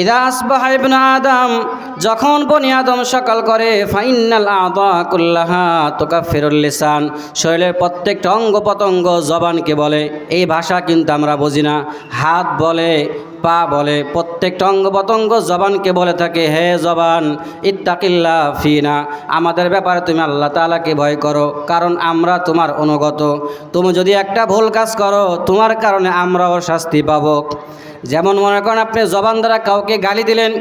ইদা আসবাহ ইবনে আদম, যখন বনি আদম সকাল করে ফাইনাল আদা কুল্লাহা তুকাফিরুল লিসান, শরীরের প্রত্যেকটা অঙ্গ পতঙ্গ জবানকে বলে। এই ভাষা কিন্তু আমরা বুঝি না। হাত বলে পা বলে, প্রত্যেকটা অঙ্গ প্রত্যঙ্গ জবানকে বলে থাকে, হে জবান, ইত্তাকিল্লা ফিনা। আমাদের ব্যাপারে তুমি আল্লাহ তাআলাকে ভয় করো, কারণ আমরা তোমার অনুগত। তুমি যদি একটা ভুল কাজ করো, তোমার কারণে আমরাও শাস্তি পাব। যেমন মনে করেন আপনি জবান দ্বারা কাউকে গালি দিলেন,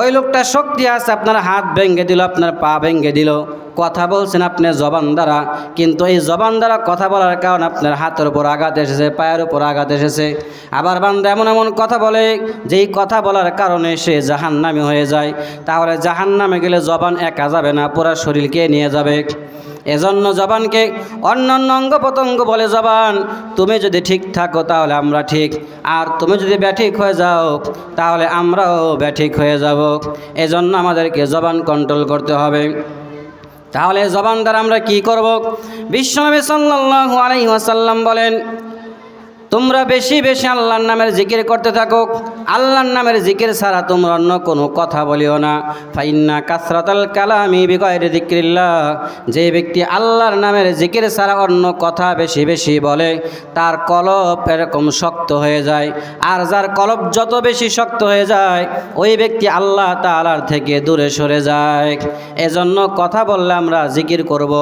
ওই লোকটা শক্তি আছে, আপনার হাত ভেঙে দিল, আপনার পা ভেঙে দিল। কথা বলছেন আপনি জবান দ্বারা, কিন্তু এই জবান দ্বারা কথা বলার কারণে আপনার হাতের উপর আঘাত এসেছে, পায়ের উপর আঘাত এসেছে। আবার বান্দা এমন এমন কথা বলে, যেই কথা বলার কারণে সে জাহান নামে হয়ে যায়। তাহলে জাহান নামে গেলে জবান একা যাবে না, পুরা শরীরকে নিয়ে যাবে? এজন্য জবানকে অন্যান্য অঙ্গ প্রত্যঙ্গ বলে, জবান, তুমি যদি ঠিক থাকো তাহলে আমরা ঠিক। আর তুমি যদি ব্যাঠিক হয়ে যাও, তাহলে আমরাও ব্যাঠিক হয়ে যাব। এজন্য আমাদেরকে জবান কন্ট্রোল করতে হবে। তাহলে জবান দ্বারা আমরা কি করব? বিশ্বনবী সাল্লাল্লাহু আলাইহি ওয়াসাল্লাম বলেন তোমরা বেশি বেশি আল্লাহর নামের জিকির করতে থাকো। আল্লাহর নামের জিকির ছাড়া তোমরা অন্য কোনো কথা বলিও না। ফাইন্না কাসরাতাল কালামি বিগয়ের জিক্রিল্লাহ যে ব্যক্তি আল্লাহর নামের জিকির ছাড়া অন্য কথা বেশি বেশি বলে, তার কলব এরকম শক্ত হয়ে যায়। আর যার কলব যত বেশি শক্ত হয়ে যায়, ওই ব্যক্তি আল্লাহ তাআলার থেকে দূরে সরে যায়। এজন্য কথা বললে আমরা জিকির করব,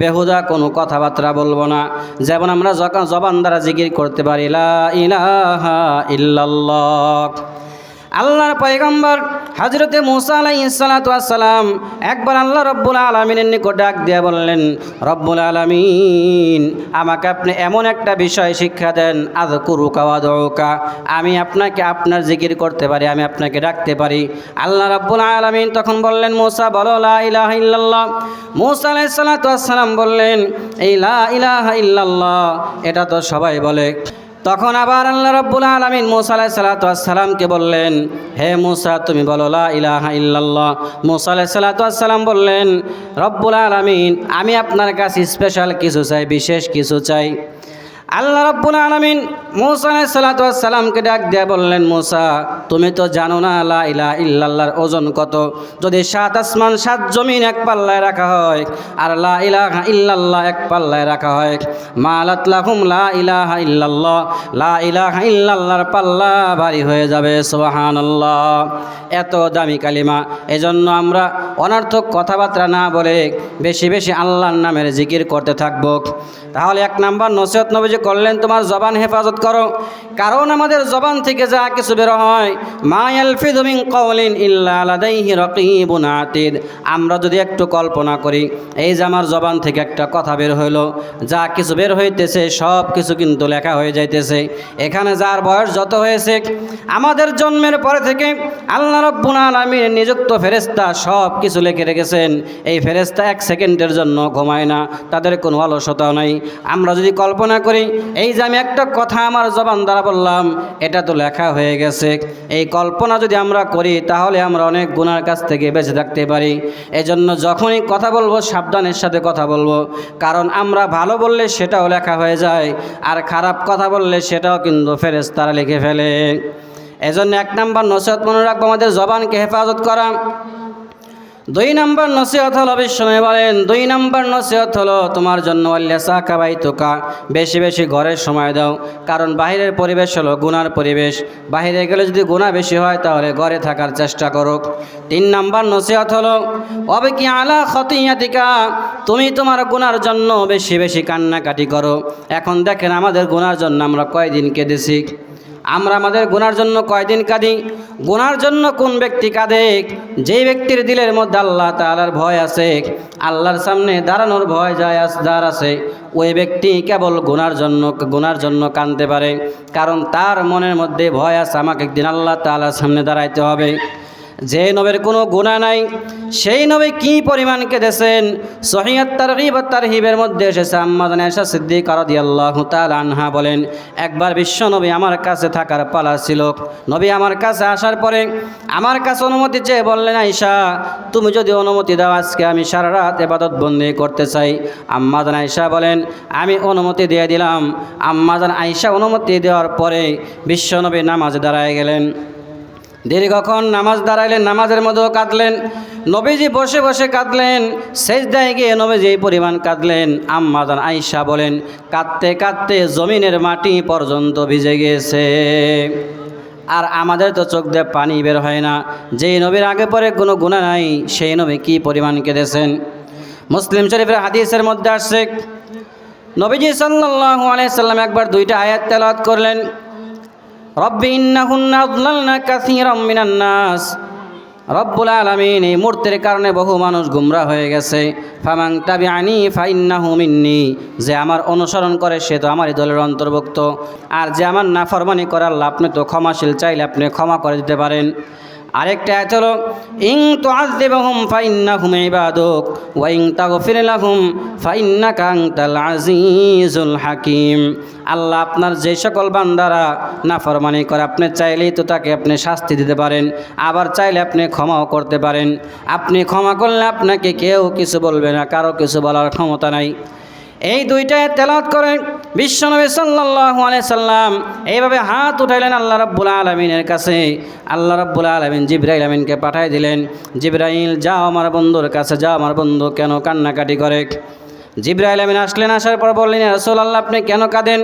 বেহুদা কোনো কথাবার্তা বলব না। যেমন আমরা জবান দ্বারা জিকির করতে পারি লা ইলাহা ইল্লাল্লাহ। আল্লাহর পয়গম্বর হজরতে মুসা আলাইসালাম একবার আল্লাহ রব্বুল আলমিনের নিকট ডাক দিয়ে বললেন, রব্বুল আলমিন, আমাকে আপনি এমন একটা বিষয় শিক্ষা দেন আদ কুরুকা ওয়াদৌকা আমি আপনাকে আপনার জিকির করতে পারি, আমি আপনাকে ডাকতে পারি। আল্লাহ রব্বুল আলমিন তখন বললেন, মুসা, বলো, লা ইলাহা ইল্লাল্লাহ। মুসা আলাইসালাম বললেন, এই লা ইলাহা ইল্লাল্লাহ, এটা তো সবাই বলে। তখন আবার আল্লাহ রব্বুল আলমিন মুসা আলাহ সালাতামকে বললেন, হে মুসা, তুমি বলো, লা ইলাহা ইল্লাল্লাহ। মুসা আলাহ সালাতাম বললেন, রব্বুল আলমিন, আমি আপনার কাছে স্পেশাল কিছু চাই, বিশেষ কিছু চাই। আল্লাহ রব্বুল আলমিন মৌসা সালাতামকে ডাক দিয়ে বললেন, মৌসা, তুমি তো জানো না লা ইলা ইল্লাল্লাহর ওজন কত? যদি সাত আসমান, সাত জমিন এক পাল্লায় রাখা হয় আর লা ইলাহা ইল্লাল্লাহ এক পাল্লায় রাখা হয়, মালাত লাহুম লা ইলাহা ইল্লাল্লাহ, লা ইলাহা ইল্লাল্লাহর পাল্লা ভারী হয়ে যাবে, সুবহানাল্লাহ। এত দামি কালিমা। এজন্য আমরা অনর্থক কথাবার্তা না বলে বেশি বেশি আল্লাহর নামের জিকির করতে থাকব। তাহলে এক নাম্বার নসিহত নবীজি করলেন, তোমার জবান হেফাজত করো। কারণ আমাদের জবান থেকে যা কিছু বের হয়, মা ইয়ালফিযু মিন কওলিন ইল্লা লাদাইহি রাকীবুন আতীদ। আমরা যদি একটু কল্পনা করি, এই যে আমার জবান থেকে একটা কথা বের হইল, যা কিছু বের হইতেছে, সব কিছু কিন্তু লেখা হয়ে যাইতেছে। এখানে যার বয়স যত হয়েছে, আমাদের জন্মের পরে থেকে আল্লাহ রব্বুল আলামিন নিযুক্ত ফেরেশতা সব কিছু লিখে রেখেছেন। এই ফেরেশতা এক সেকেন্ডের জন্য ঘুমায় না, তাদের কোনো অলসতা নাই। আমরা যদি কল্পনা করি এই যে আমি একটা কথা আমার জবান দ্বারা বললাম, এটা তো লেখা হয়ে গেছে। এই কল্পনা যদি আমরা করি, তাহলে আমরা অনেক গুণার কাছ থেকে বেঁচে থাকতে পারি। এজন্য যখনই কথা বলব, সাবধানের সাথে কথা বলব। কারণ আমরা ভালো বললে সেটাও লেখা হয়ে যায়, আর খারাপ কথা বললে সেটাও কিন্তু ফেরেস তারা লিখে ফেলে। এজন্য এক নাম্বার নসিহত মনে রাখব, আমাদের জবানকে হেফাজত করা। দুই নম্বর নসিহত হলো বিশ্বময় বলেন, দুই নম্বর নসিহত হলো তোমার জন্য অল্লেসা কাবাই তোকা, বেশি বেশি ঘরের সময় দাও। কারণ বাহিরের পরিবেশ হলো গুনার পরিবেশ। বাহিরে গেলে যদি গুণা বেশি হয় তাহলে ঘরে থাকার চেষ্টা করো তিন নম্বর নসিহত হলো, অবে কি আলা খতিয়াতিকা, তুমি তোমার গুনার জন্য বেশি বেশি কান্নাকাটি করো। এখন দেখেন আমাদের গুনার জন্য আমরা কয়দিন কেঁদেছি? আমরা আমাদের গুনার জন্য কয়দিন কাঁদি? গুনার জন্য কোন ব্যক্তি কাঁদে? যেই ব্যক্তির দিলের মধ্যে আল্লাহ তালার ভয় আছে, আল্লাহর সামনে দাঁড়ানোর ভয় যায় যার আছে, ওই ব্যক্তি কেবল গুনার জন্য গুনার জন্য কাঁদতে পারে। কারণ তার মনের মধ্যে ভয় আছে, আমাকে একদিন আল্লাহ তালার সামনে দাঁড়াইতে হবে। যে নবের কোনো গুণা নাই, সেই নবী কি পরিমাণ কেঁদেছেন সহিয়াত তারগিব তারহিবের মধ্যে এসেছে আম্মাদান এসা সিদ্দিক রাদিয়াল্লাহু তাআলা আনহা বলেন, একবার বিশ্ব নবী আমার কাছে থাকার পালা ছিল। নবী আমার কাছে আসার পরে আমার কাছে অনুমতি চেয়ে বললেন আইসা তুমি যদি অনুমতি দাও, আজকে আমি সারা রাত এবাদত বন্দি করতে চাই। আম্মাদান আইসা বলেন, আমি অনুমতি দিয়ে দিলাম। আম্মাদান আইসা অনুমতি দেওয়ার পরে বিশ্বনবী নামাজ দাঁড়ায় গেলেন। দীর্ঘক্ষণ নামাজ দাঁড়াইলেন, নামাজের মধ্যেও কাঁদলেন। নবীজি বসে বসে কাঁদলেন শেষদায় গিয়ে নবীজি এই পরিমাণ কাঁদলেন। আম্মাদান আইসা বলেন, কাঁদতে কাঁদতে জমিনের মাটি পর্যন্ত ভিজে গিয়েছে। আর আমাদের তো চোখ দিয়ে পানি বের হয় না। যেই নবীর আগে পরে কোনো গুণা নাই, সেই নবী কী পরিমাণ কেঁদেছেন? মুসলিম শরীফের হাদিসের মধ্যে আসছে, নবীজি সাল্লাল্লাহু আলাইহি সাল্লাম একবার দুইটা আয়াত তেলাওয়াত করলেন। রব্বি ইন্নাহুন্না আদলালনা কাসীরাম মিনান নাস। রব্বুল আলামিন এই মূর্তির কারণে বহু মানুষ গুমরা হয়ে গেছে। ফামাং তাবিআনি ফাইন্নাহু মিন্নি। যে আমার অনুসরণ করে, সে তো আমারই দলের অন্তর্ভুক্ত। আর যে আমার নাফরমানি করে আল্লাহ আপনি তো ক্ষমাশীল চাইলে আপনি ক্ষমা করে দিতে পারেন। আরেকটা আয়াত হলো, ইং তুআযিবহুম ফাইন্নাহুম ইবাদুক, ওয়া ইং তাগফির লাহুম ফাইন্নাকা আনতাল আজিজুল হাকিম। আল্লাহ আপনার যে সকল বান্দারা নাফরমানি করে, আপনি চাইলেই তো তাকে আপনি শাস্তি দিতে পারেন, আবার চাইলে আপনি ক্ষমাও করতে পারেন। আপনি ক্ষমা করলে আপনাকে কেউ কিছু বলবে না, কারও কিছু বলার ক্ষমতা নাই। এই দুইটায় তেলাত করে বিশ্বনবী আলাইহি সাল্লাম। এইভাবে হাত উঠাইলেন আল্লাহ রাব্বুল আলামিনের কাছে। আল্লাহ রাব্বুল আলামিন জিব্রাইল আমিনকে পাঠাই দিলেন। জিব্রাইল, যাও আমার বন্ধুর কাছে, যাও আমার বন্ধু কেন কান্নাকাটি করে? জিব্রাইল আমিন আসলেন, আসার পর বললেন রসুল আল্লাহ আপনি কেন কাঁদেন?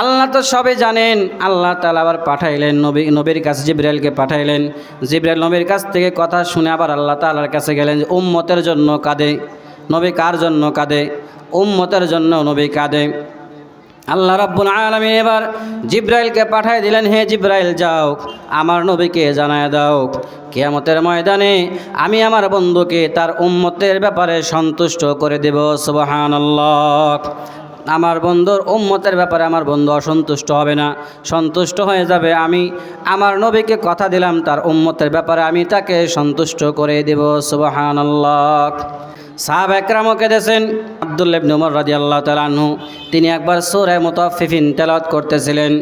আল্লাহ তো সবে জানেন। আল্লাহ তালা আবার পাঠাইলেন, নবী, নবীর কাছে জিব্রাইলকে পাঠাইলেন। জিব্রাইল নবীর কাছ থেকে কথা শুনে আবার আল্লাহ তালার কাছে গেলেন উম্মতের জন্য কাঁদে। নবী কার জন্য কাঁদে? উম্মতের জন্য নবী কাঁদে। আল্লাহ রাব্বুল আলামিন এবার জিব্রাইলকে পাঠায় দিলেন, হে জিব্রাইল, যাও, আমার নবীকে জানায় দাও। কিয়ামতের ময়দানে আমি আমার বন্ধুকে তার উম্মতের ব্যাপারে সন্তুষ্ট করে দেব, সুবহানাল্লাহ। আমার বন্ধুর উম্মতের ব্যাপারে আমার বন্ধু অসন্তুষ্ট হবে না, সন্তুষ্ট হয়ে যাবে। আমি আমার নবীকে কথা দিলাম, তার উম্মতের ব্যাপারে আমি তাকে সন্তুষ্ট করে দেব, সুবহানাল্লাহ। সাহাব একরামকে দেশেন আবদুল্লাহ উমর রাজি আল্লাহ তালাহু তিনি একবার সোরে মোতাফিফিন তেলাওয়াত করতেছিলেন।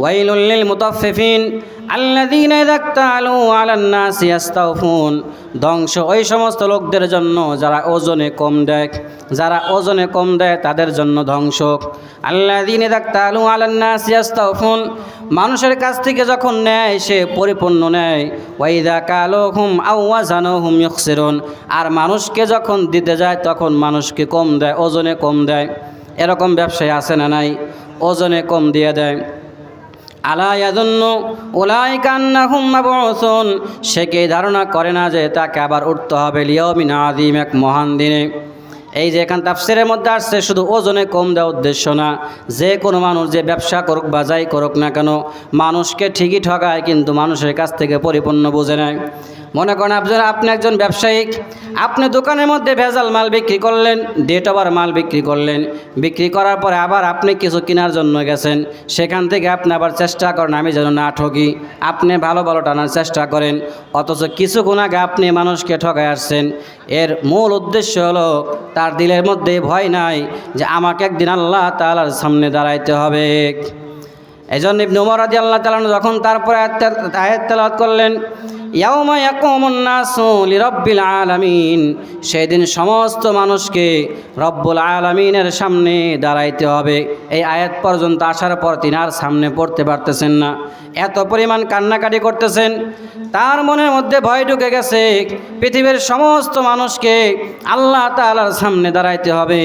ওয়াইলুল্লিল মুতাফিফিন আল্লাযীনা ইযা ক্তালু আলান নাসি ইস্তাওফুন ধ্বংস ওই সমস্ত লোকদের জন্য যারা ওজনে কম দেয়, যারা ওজনে কম দেয় তাদের জন্য ধ্বংস। আল্লাযীনা ইযা ক্তালু আলান নাসি ইস্তাওফুন মানুষের কাছ থেকে যখন নেয়, সে পরিপূর্ণ নেয়। ওয়াইদা কালোহুম আউয়াজানুহুম ইউখসিরুন। আর মানুষকে যখন দিতে যায়, তখন মানুষকে কম দেয়, ওজনে কম দেয়। এরকম ব্যবসায় আছে না নাই? ওজনে কম দিয়ে দেয়। আলা ওলাই কান্না সে কে ধারণা করে না যে তাকে আবার উঠতে হবে লিয়মিন আদিম এক মহান দিনে। এই যে এখান তাফসিরের মধ্যে আসছে, শুধু ওজনে কম দেওয়া উদ্দেশ্য না, যে কোনো মানুষ যে ব্যবসা করুক বা যাই করুক না কেন, মানুষকে ঠিকই ঠকায় কিন্তু মানুষের কাছ থেকে পরিপূর্ণ বোঝে নেয়। মনে করেন আপনার, আপনি একজন ব্যবসায়িক, আপনি দোকানের মধ্যে ভেজাল মাল বিক্রি করলেন ডেট ওভার মাল বিক্রি করলেন, বিক্রি করার পরে আবার আপনি কিছু কেনার জন্য গেছেন, সেখান থেকে আপনি আবার চেষ্টা করেন, আমি যেন না ঠকি আপনি ভালো ভালো টানার চেষ্টা করেন, অথচ কিছুক্ষণ আগে আপনি মানুষকে ঠকায় আসছেন। এর মূল উদ্দেশ্য হলো, তার দিলের মধ্যে ভয় নাই যে আমাকে একদিন আল্লাহ তালার সামনে দাঁড়াইতে হবে। এই জন্য ইবনে উমর রাজি আল্লাহ তালান যখন তারপরে আয়াত তেলাওয়াত করলেন আলামিন। সেদিন সমস্ত মানুষকে রব্বুল আলামিনের সামনে দাঁড়াইতে হবে। এই আয়াত পর্যন্ত আসার পর তিনি আর সামনে পড়তে পারতেছেন না। এত পরিমাণ কান্নাকাটি করতেছেন। তার মনের মধ্যে ভয় ঢুকে গেছে, পৃথিবীর সমস্ত মানুষকে আল্লাহ তালার সামনে দাঁড়াইতে হবে।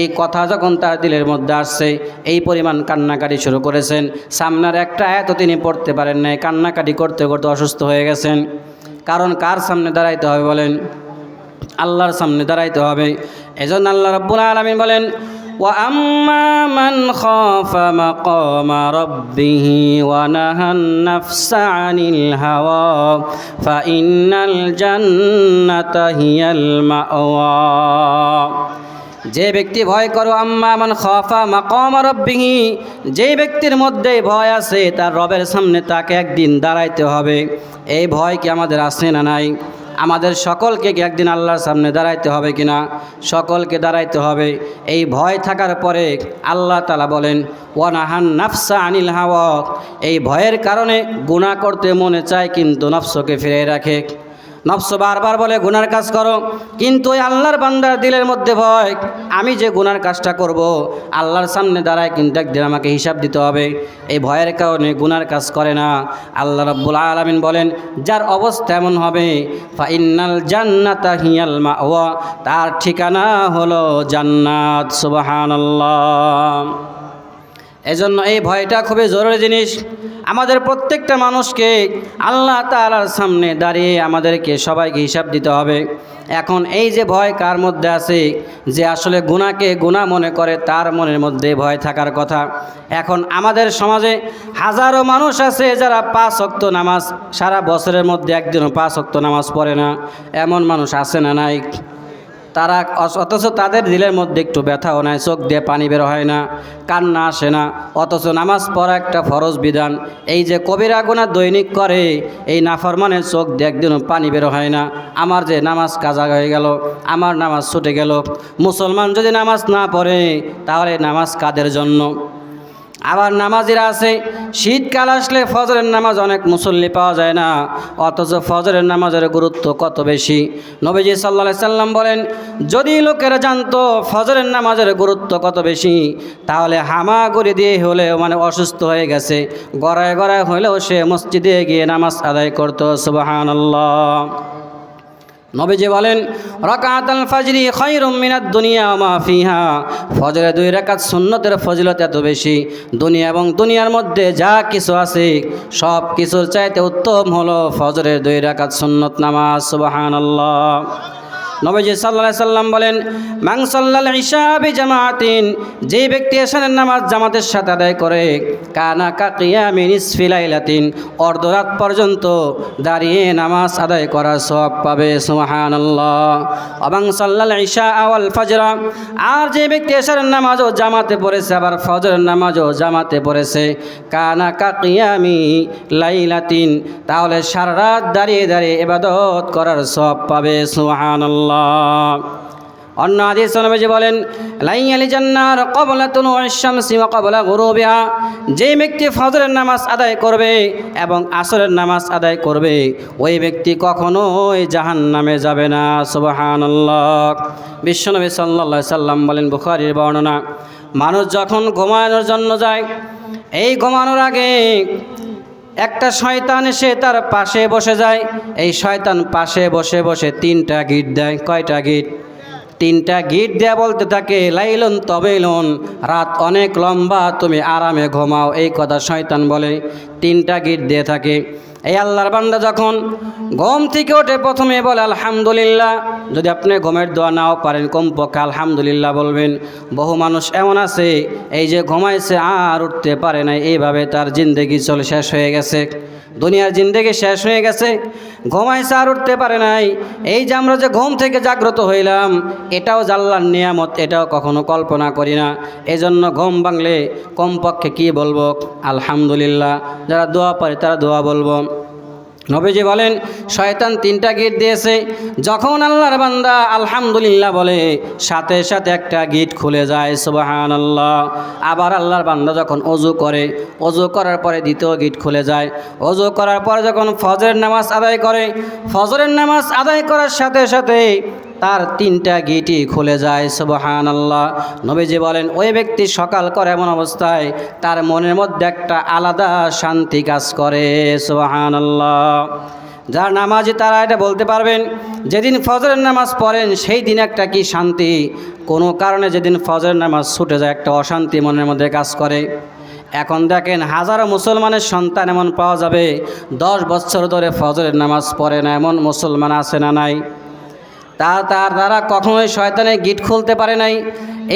এই কথা যখন তার দিলের মধ্যে আসছে, এই পরিমাণ কান্নাকাটি শুরু করেছেন। সামনের একটা এত তিনি পড়তে পারেন নাই, কান্নাকাটি করতে করতে অসুস্থ হয়ে গেছেন। কারণ কার সামনে দাঁড়াইতে হবে বলেন? আল্লাহর সামনে দাঁড়াইতে হবে। এজন্য আল্লাহ রব্বুল আলমিন বলেন وأما من خاف مقام ربه ونهى النفس عن الهوى فإن الجنة هي المأوى যে ব্যক্তি ভয় করো আম্মা মান খফা মাকাম রব্বিহি যে ব্যক্তির মধ্যে ভয় আছে তার রবের সামনে তাকে একদিন দাঁড়াইতে হবে এই ভয় কি আমাদের আছে না নাই আমাদের সকলকে একদিন আল্লাহর সামনে দাঁড়াইতে হবে কিনা? সকলকে দাঁড়াইতে হবে। এই ভয় থাকার পরে আল্লাহ তালা বলেন, ওয়ানাহান নাফসা আনিল হাওয়া। এই ভয়ের কারণে গুণা করতে মনে চায় কিন্তু নফসকে ফিরে রাখে। নফস বারবার বলে গুনার কাজ করো। কিন্তু ওই আল্লাহর বান্দার দিলের মধ্যে ভয়, আমি যে গুনার কাজটা করব, আল্লাহর সামনে দাঁড়ায় কিন্তু একদিন আমাকে হিসাব দিতে হবে। এই ভয়ের কারণে গুনার কাজ করে না। আল্লাহ রব্বুল আলমিন বলেন, যার অবস্থা এমন হবে ফাইনাল জান্নাতা হিয়াল মাওয়া, তার ঠিকানা হলো জান্নাত। সুবহানাল্লাহ। এজন্য এই ভয়টা খুবই জরুরি জিনিস। আমাদের প্রত্যেকটা মানুষকে আল্লাহ তালার সামনে দাঁড়িয়ে আমাদেরকে সবাইকে হিসাব দিতে হবে। এখন এই যে ভয় কার মধ্যে আছে? যে আসলে গুণাকে গুণা মনে করে, তার মনের মধ্যে ভয় থাকার কথা। এখন আমাদের সমাজে হাজারো মানুষ আছে যারা পাঁচ অক্ত নামাজ, সারা বছরের মধ্যে একদিনও পাঁচ অক্ত নামাজ পড়ে না। এমন মানুষ আছে না নাই? তারা অথচ তাদের দিলের মধ্যে একটু ব্যথাও নাই, চোখ দিয়ে পানি বের হয় না, কান্না আসে না, অথচ নামাজ পড়া একটা ফরজ বিধান। এই যে কবিরা গুণা দৈনিক করে, এই নাফরমানের চোখ দিয়ে একদিনও পানি বের হয় না। আমার যে নামাজ কাজা হয়ে গেল, আমার নামাজ ছুটে গেল। মুসলমান যদি নামাজ না পড়ে, তাহলে নামাজ কাদের জন্য? আবার নামাজিরা আছে, শীতকাল আসলে ফজরের নামাজ অনেক মুসল্লি পাওয়া যায় না, অথচ ফজরের নামাজের গুরুত্ব কত বেশি? নবীজি সাল্লা সাল্লাম বলেন, যদি লোকেরা জানতো ফজরের নামাজের গুরুত্ব কত বেশি, তাহলে হামাগুড়ি দিয়ে হলেও মানে অসুস্থ হয়ে গেছে, গড়ায় গড়ায় হলেও সে মসজিদে গিয়ে নামাজ আদায় করতো সুবাহান নবীজি বলেন রকাত আল ফাজরি খৈরুম মিনাদ দুনিয়া মা ফিহা। ফজরে দুই রাকাত সুন্নতের ফজিলত এত বেশি। দুনিয়া এবং দুনিয়ার মধ্যে যা কিছু আছে, সব কিছুর চাইতে উত্তম হলো ফজরের দুই রাকাত সুন্নত নামাজ, সুবহানাল্লাহ। নবীজি সাল্লাহ সাল্লাম বলেন মাং সাল্লাল ইশাবি জামাতিন যে ব্যক্তি এসানের নামাজ জামাতের সাথে আদায় করে, কানা কাকিয়া মিনিস ফিলাইলাতিন অর্ধরাত পর্যন্ত দাঁড়িয়ে নামাজ আদায় করার সব পাবে সুহান অবাং সাল্লাল ইশা আওয়াল ফজরা, আর যে ব্যক্তি এসারের নামাজও জামাতে পড়েছে, আবার ফজরের নামাজও জামাতে পড়েছে, কানা কাকিয়ামি লাইলাতিন তাহলে সারা রাত দাঁড়িয়ে দাঁড়িয়ে এবাদত করার সব পাবে সুহান অন্য আদিস নবীজি বলেন লাই আলি জান্নার কবলা তুনু শামসি কবলা গুরুবিহা। যে ব্যক্তি ফজরের নামাজ আদায় করবে এবং আসরের নামাজ আদায় করবে, ওই ব্যক্তি কখনোই জাহান নামে যাবে না। সুবহানাল্লাহ। বিশ্বনবী সাল্লাল্লাহু সাল্লাম বলেন, বুখারির বর্ণনা, মানুষ যখন ঘুমানোর জন্য যায়, এই ঘুমানোর আগে একটা শয়তান এসে তার পাশে বসে যায়। এই শয়তান পাশে বসে বসে তিনটা গিট দেয়। কয়টা গিট? তিনটা গিট দেয়া বলতে থাকে, লাইলন তবেলন, রাত অনেক লম্বা, তুমি আরামে ঘুমাও। এই কথা শয়তান বলে। তিনটা গিট দিয়ে থাকে। এই আল্লাহর বান্দা যখন ঘুম থেকে ওঠে প্রথমে বলে, আলহামদুলিল্লাহ। যদি আপনি ঘুমের দোয়া নাও পারেন, কমপক্ষে আলহামদুলিল্লাহ বলবেন, বহু মানুষ এমন আছে, এই যে ঘুমাইছে আর উঠতে পারে না এইভাবে তার জিন্দেগি চলে শেষ হয়ে গেছে। দুনিয়ার জিন্দেগি শেষ হয়ে গেছে। ঘুমাইছে আর উঠতে পারে নাই। এই যে আমরা যে ঘুম থেকে জাগ্রত হইলাম, এটাও জাল্লার নিয়ামত, এটাও কখনো কল্পনা করি না। এজন্য ঘুম ভাঙলে কমপক্ষে কি বলব? আলহামদুলিল্লাহ। যারা দোয়া পারে, তারা দোয়া বলব। নবীজি বলেন, শয়তান তিনটা গিট দিয়েছে। যখন আল্লাহর বান্দা আলহামদুলিল্লাহ বলে, সাথে সাথে একটা গিট খুলে যায় সুবাহান আল্লাহ আবার আল্লাহর বান্দা যখন অজু করে, অজু করার পরে দ্বিতীয় গিট খুলে যায়। অজু করার পরে যখন ফজরের নামাজ আদায় করে, ফজরের নামাজ আদায় করার সাথে সাথে তার তিনটা গিটই খুলে যায় সুবহান আল্লাহ নবীজি বলেন, ওই ব্যক্তি সকাল করে এমন অবস্থায়, তার মনের মধ্যে একটা আলাদা শান্তি কাজ করে সুবহান আল্লাহ যারা নামাজি তারা এটা বলতে পারবেন, যেদিন ফজরের নামাজ পড়েন, সেই দিন একটা কি শান্তি? কোনো কারণে যেদিন ফজরের নামাজ ছুটে যায়, একটা অশান্তি মনের মধ্যে কাজ করে। এখন দেখেন, হাজারো মুসলমানের সন্তান এমন পাওয়া যাবে, দশ বছর ধরে ফজরের নামাজ পড়ে না, এমন মুসলমান আছে না নাই? তা তার দ্বারা কখনোই শয়তানের গিট খুলতে পারে নাই।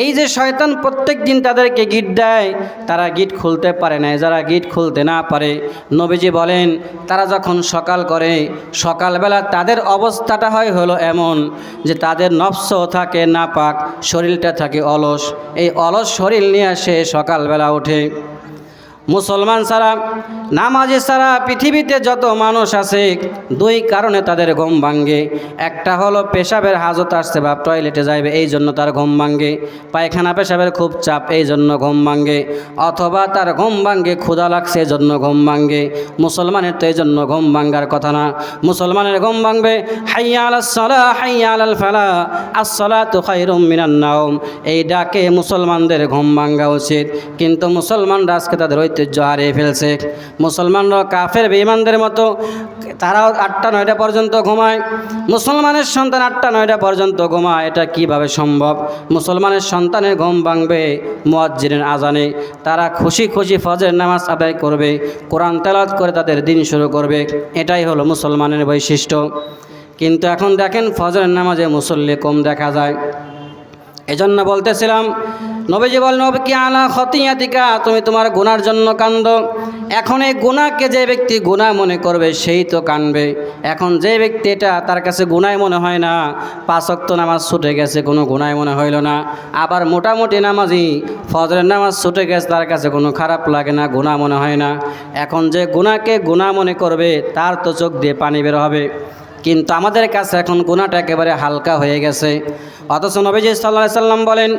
এই যে শয়তান প্রত্যেক দিন তাদেরকে গিট দেয়, তারা গিট খুলতে পারে নাই। যারা গিট খুলতে না পারে, নবীজি বলেন, তারা যখন সকাল করে, সকালবেলা তাদের অবস্থাটা হয় হলো এমন যে তাদের নফস থাকে নাপাক, শরীরটা থাকে অলস। এই অলস শরীর নিয়ে সে সকালবেলা ওঠে। মুসলমান ছাড়া, নামাজে সারা পৃথিবীতে যত মানুষ আছে, দুই কারণে তাদের ঘুম ভাঙ্গে একটা হলো পেশাবের হাজত আসছে বা টয়লেটে যাইবে, এই জন্য তার ঘুম ভাঙ্গে পায়খানা পেশাবের খুব চাপ, এই জন্য ঘুম ভাঙ্গে অথবা তার ঘুম ভাঙ্গে ক্ষুধা লাগছে, এই জন্য ঘুম ভাঙ্গে মুসলমানের তো এই জন্য ঘুম ভাঙ্গার কথা না। মুসলমানের ঘুম ভাঙবে, হাইয়া আলাসলা হাইয়া ফালা আসলা তো খাইরুম মিনান নাওম। এই ডাকে মুসলমানদের ঘুম ভাঙ্গা উচিত। কিন্তু মুসলমানরা আজকে তাদের ঐতিহ্য হারিয়ে ফেলছে। মুসলমানরা কাফের, বেঈমানদের মতো, তারাও আটটা নয়টা পর্যন্ত ঘুমায়। মুসলমানের সন্তান আটটা নয়টা পর্যন্ত ঘুমায়, এটা কীভাবে সম্ভব? মুসলমানের সন্তানের ঘুম ভাঙবে মুয়াজ্জিনের আজানে। তারা খুশি খুশি ফজরের নামাজ আদায় করবে, কোরআন তেলাওয়াত করে তাদের দিন শুরু করবে, এটাই হলো মুসলমানের বৈশিষ্ট্য। কিন্তু এখন দেখেন ফজরের নামাজে মুসল্লি কম দেখা যায়। এজন্য বলতেছিলাম নবীজি বল নবী কি আলা খতিয়াতিকা? তুমি তোমার গুনার জন্য কান্দ। এখন এই গুনাহকে যে ব্যক্তি গুনাহ মনে করবে, সেই তো কানবে। এখন যে ব্যক্তি এটা তার কাছে গুনায় মনে হয় না পাঁচক্ত নামাজ ছুটে গেছে, কোনো গুনায় মনে হইল না। আবার মোটামুটি নামাজি, ফজরের নামাজ ছুটে গেছে, তার কাছে কোনো খারাপ লাগে না গুণা মনে হয় না। এখন যে গুনাহকে গুনাহ মনে করবে, তার তো চোখ দিয়ে পানি বের হবে। কিন্তু আমাদের কাছে এখন গুণাটা একেবারে হালকা হয়ে গেছে। অথচ নবীজি সাল্লাহ সাল্লাম বলেন,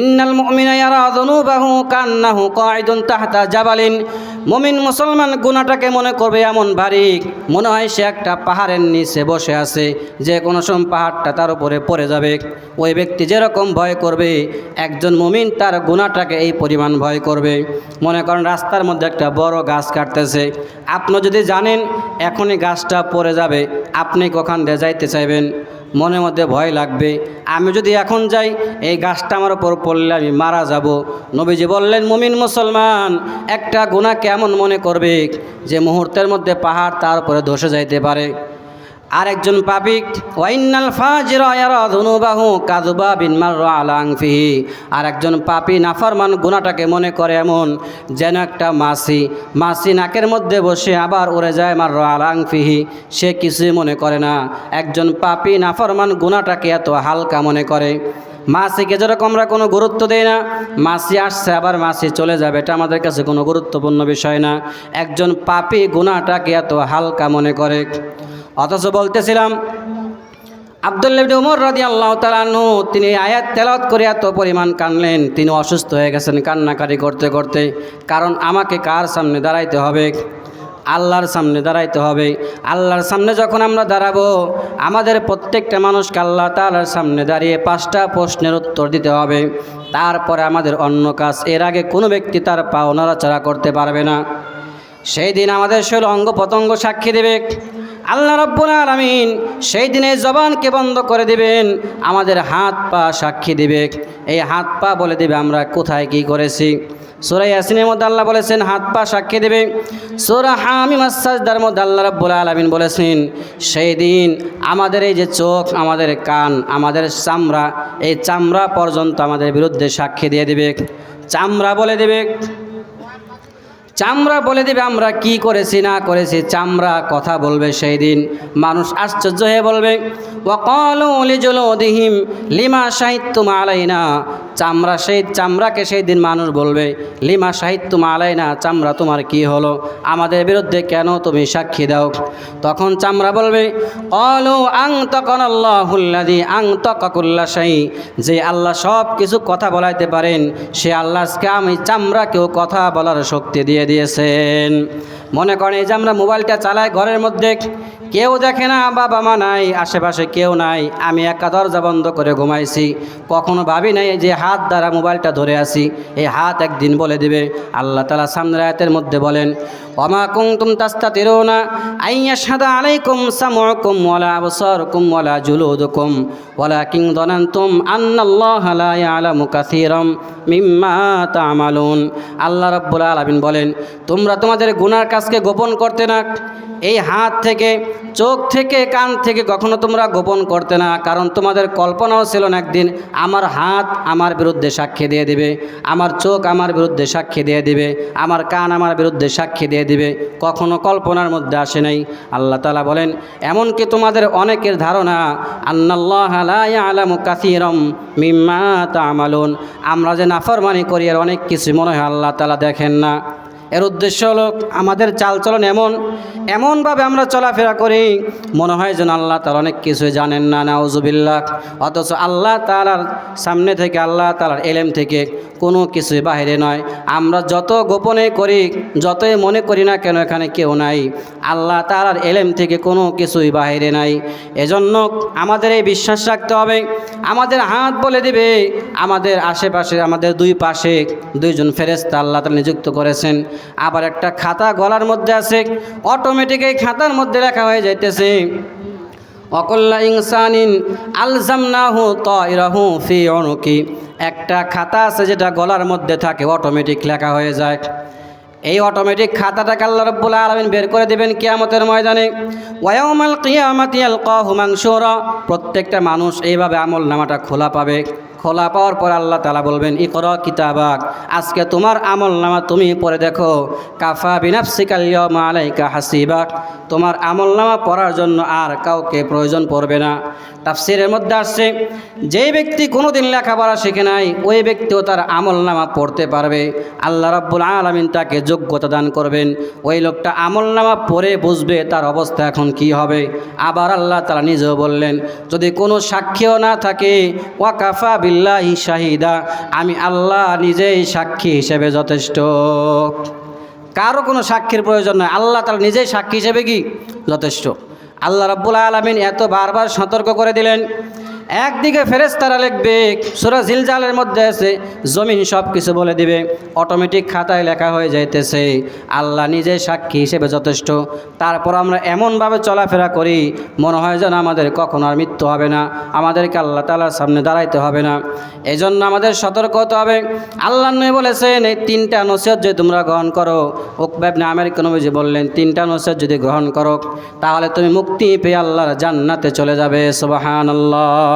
ইন্নাল মুমিনা ইয়ারা যুনুবাহু কান্নাহু কাঈদুন তাহতা জাবালিন। মমিন মুসলমান গুণাটাকে মনে করবে এমন ভারী মনে হয় সে একটা পাহাড়ের নিচে বসে আছে, যে কোনো সময় পাহাড়টা তার উপরে পড়ে যাবে। ওই ব্যক্তি যেরকম ভয় করবে, একজন মমিন তার গুণাটাকে এই পরিমাণ ভয় করবে। মনে করেন রাস্তার মধ্যে একটা বড় গাছ কাটতেছে। আপনি যদি জানেন, এখনই গাছটা পড়ে যাবে। আপনি কখন দিয়ে যাইতে চাইবেন? মনের মধ্যে ভয় লাগবে। আমি যদি এখন যাই, এই গাছটা আমার ওপর পড়লে আমি মারা যাব। নবীজি বললেন, মুমিন মুসলমান, একটা গুণা কেমন মনে করবে যে মুহূর্তের মধ্যে পাহাড় তার উপরে ধসে যাইতে পারে? আরেকজন পাপিক ওয়াইনাল ফাজির ধনুবাহু কাজুবা বিনমার আলাংফিহি আর একজন পাপি নাফরমান গুণাটাকে মনে করে এমন, যেন একটা মাসি মাসি নাকের মধ্যে বসে আবার উড়ে যায় মার আলাংফিহি সে কিছুই মনে করে না। একজন পাপি নাফরমান গুণাটাকে এত হালকা মনে করে, মাসিকে যেরকম আমরা কোনো গুরুত্ব দেই না, মাসি আসছে আবার মাসি চলে যাবে। এটা আমাদের কাছে কোনো গুরুত্বপূর্ণ বিষয় না। একজন পাপি গুণাটাকে এত হালকা মনে করে অথচ বলতেছিলাম আবদুল্লাবিন উমর রাদি আল্লাহ তালানু তিনি আয়াত তেলাওয়াত করে এত পরিমাণ কানলেন তিনি অসুস্থ হয়ে গেছেন কান্নাকারি করতে করতে, কারণ আমাকে কার সামনে দাঁড়াইতে হবে? আল্লাহর সামনে দাঁড়াইতে হবে। আল্লাহর সামনে যখন আমরা দাঁড়াবো, আমাদের প্রত্যেকটা মানুষকে আল্লাহ তালার সামনে দাঁড়িয়ে পাঁচটা প্রশ্নের উত্তর দিতে হবে। তারপরে আমাদের অন্য কাজ, এর আগে কোনো ব্যক্তি তার পাও নড়াচড়া করতে পারবে না। সেই দিন আমাদের শৈল অঙ্গ প্রত্যঙ্গ সাক্ষী দেবে। আল্লাহ রব্বুল আলমিন সেই দিনে জবানকে বন্ধ করে দিবেন, আমাদের হাত পা সাক্ষী দিবে। এই হাত পা বলে দিবে আমরা কোথায় কি করেছি। সুরাই ইয়াসিনের মধ্যে আল্লাহ বলেছেন, হাত পা সাক্ষী দেবে। সুরা হামি মাসাজদার মধ্যে আল্লাহ রব্বুল আলমিন বলেছেন, সেই দিন আমাদের এই যে চোখ, আমাদের কান, আমাদের চামড়া, এই চামড়া পর্যন্ত আমাদের বিরুদ্ধে সাক্ষী দিয়ে দিবে। চামড়া বলে দেবে। চামড়া বলে দেবে, আমরা কি করেছি, না করেছি? চামড়া কথা বলবে সেই দিন। মানুষ আশ্চর্য হয়ে বলবে ওকলিজুলদিহিম লিমা সাহিত্য আলাইনা? চামড়া সেই, চামড়াকে সেই দিন মানুষ বলবে, লিমা সাহিত্য আলাইনা, চামড়া তোমার কি হলো? আমাদের বিরুদ্ধে কেন তুমি সাক্ষী দাও? তখন চামড়া বলবে অলু আং তখন আল্লাহুল্লাদি আং তকাকুল্লা সাই যে আল্লাহ সব কিছু কথা বলাইতে পারেন, সে আল্লাহকে আমি চামড়াকেও কথা বলার শক্তি দিয়ে দিয়েছেন। মনে করেন এই যে আমরা মোবাইলটা চালাই, ঘরের মধ্যে কেউ দেখে না, বাবা মা নাই, আশেপাশে কেউ নাই, আমি একা দরজা বন্ধ করে ঘুমাইছি। কখনো ভাবি নাই যে হাত দ্বারা মোবাইলটা ধরে আসি এই হাত একদিন বলে দিবে। আল্লাহ তালা সামনে আয়াতের মধ্যে বলেন অমা কুমতুম তাস্তা তেরো না আইয়া সাদা আলাইকুম সামুকুম ওয়ালা আবসারকুম ওয়ালা জুলুদকুম ওয়ালা কিং দনান্তুম আন্নাল্লাহ লা ইয়ালামু কাসীরাম মিম্মা তা'মালুন। আল্লাহ রাব্বুল আলামিন বলেন, তোমরা তোমাদের গুনার কাজকে গোপন করতে না। এই হাত থেকে চোখ থেকে কান থেকে কখনো তোমরা গোপন করতে না, কারণ তোমাদের কল্পনাও ছিল না একদিন আমার হাত আমার বিরুদ্ধে সাক্ষী দিয়ে দিবে, আমার চোখ আমার বিরুদ্ধে সাক্ষী দিয়ে দিবে, আমার কান আমার বিরুদ্ধে সাক্ষী দিয়ে দিবে, কখনো কল্পনার মধ্যে আসে নাই। আল্লাহ তালা বলেন, এমনকি তোমাদের অনেকের ধারণা, আন্নাল্লাহ আলামু কাসিরম মিম্মা তামালুন। আমরা যে নাফরমানি করি আর অনেক কিছু মনে হয় আল্লাহ তালা দেখেন না। এর উদ্দেশ্য হলো, আমাদের চালচলন এমন, এমনভাবে আমরা চলাফেরা করি, মনে হয় যেন আল্লাহ তার অনেক কিছুই জানেন না, নাউজুবিল্লাহ। অথচ আল্লাহ তালার সামনে থেকে, আল্লাহ তালার এলেম থেকে কোনো কিছুই বাহিরে নয়। আমরা যত গোপনে করি, যতই মনে করি না কেন এখানে কেউ নাই। আল্লাহ তালার এলেম থেকে কোনো কিছুই বাহিরে নাই। এজন্য আমাদের এই বিশ্বাস রাখতে হবে, আমাদের হাত বলে দিবে, আমাদের আশেপাশে, আমাদের দুই পাশে দুইজন ফেরেস্তা আল্লাহ তালা নিযুক্ত করেছেন। আবার একটা খাতা গলার মধ্যে আছে অটোমেটিক এই খাতার মধ্যে লেখা হয়ে যাইতেছে। অকল্লা ইনসানিন আলজামনাহু তয়রাহু ফি অণুকি একটা খাতা আছে যেটা গলার মধ্যে থাকে অটোমেটিক লেখা হয়ে যায়। এই অটোমেটিক খাতাটাকে আল্লাহ রব্বুল আলমিন বের করে দেবেন কিয়ামতের ময়দানে। ওয়াউমাল কিয়ামাতি আলকাহু মানসুরা প্রত্যেকটা মানুষ এইভাবে আমল নামাটা খোলা পাবে। খোলা পাওয়ার পর আল্লাহ তালা বলবেন ই কর কিতাবাক, আজকে তোমার আমল নামা তুমি পড়ে দেখো। কাফা বিনাফসিকালিয়া আলাইকা হাসিবাক। তোমার আমল নামা পড়ার জন্য আর কাউকে প্রয়োজন পড়বে না। তাফসিরের মধ্যে আসছে, যেই ব্যক্তি কোনোদিন লেখাপড়া শিখে নাই, ওই ব্যক্তিও তার আমল নামা পড়তে পারবে। আল্লাহ রাব্বুল আলমিন তাকে যোগ্যতা দান করবেন। ওই লোকটা আমল নামা পড়ে বুঝবে তার অবস্থা এখন কি হবে। আবার আল্লাহ তালা নিজেও বললেন, যদি কোনো সাক্ষীও না থাকে ওয়াকাফা বিল্লাহি শাহিদা, আমি আল্লাহ নিজেই সাক্ষী হিসেবে যথেষ্ট। কারও কোনো সাক্ষীর প্রয়োজন নয়, আল্লাহ তার নিজেই সাক্ষী হিসেবে কি? যথেষ্ট। আল্লাহ রাব্বুল আলমিন এত বারবার সতর্ক করে দিলেন একদিকে ফেরেস্তারা লিখবে, সুরা জিলজালের মধ্যে আছে, জমিন সব কিছু বলে দিবে অটোমেটিক খাতায় লেখা হয়ে যাইতেছে, আল্লাহ নিজে সাক্ষী হিসেবে যথেষ্ট। তারপর আমরা এমনভাবে চলাফেরা করি, মনে হয় যেন আমাদের কখনো আর মৃত্যু হবে না, আমাদেরকে আল্লাহ তালার সামনে দাঁড়াইতে হবে না। এই জন্য আমাদের সতর্ক হতে হবে। আল্লাহ নয় বলেছেন, এই তিনটা নসিহত যদি তোমরা গ্রহণ করো উকবাবনে আমেরিকা নবীজি বললেন, তিনটা নসিহত যদি গ্রহণ করো, তাহলে তুমি মুক্তি পেয়ে আল্লাহর জান্নাতে চলে যাবে সুবাহান আল্লাহ